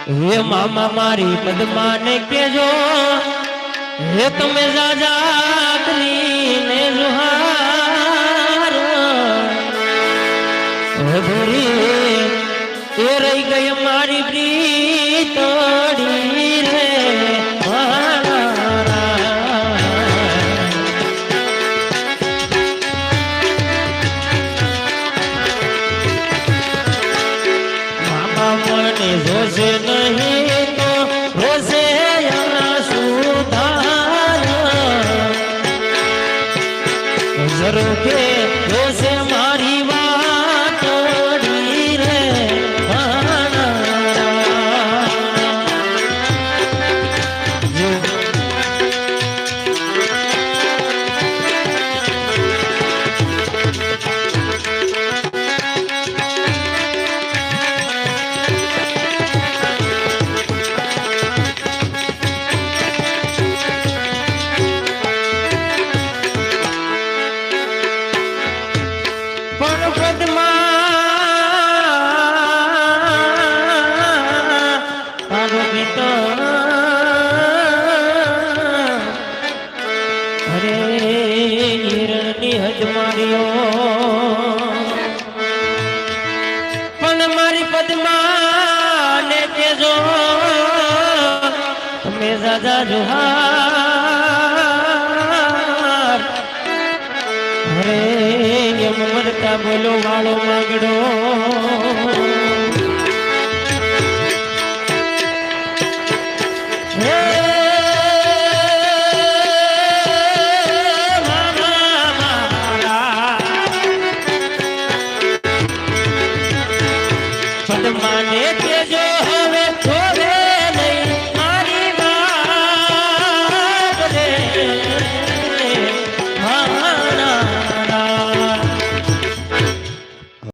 હે મામા મારી પદ્માને કેજો હે તમે જાજા કરીને જુહાર હે ભરી, એ રહી ગઈ મારી પ્રીતડી મને જોશે નહીં તો રોશે સુધાર. જરૂર કે જોશે તારો પિતો અરે, હિરણની હજમારીઓ મારી પદ્મા ને કેજો. તમે દાદા જોહાર. અરે બોલો વાળો માગડો. પદ્માને કેજો હવે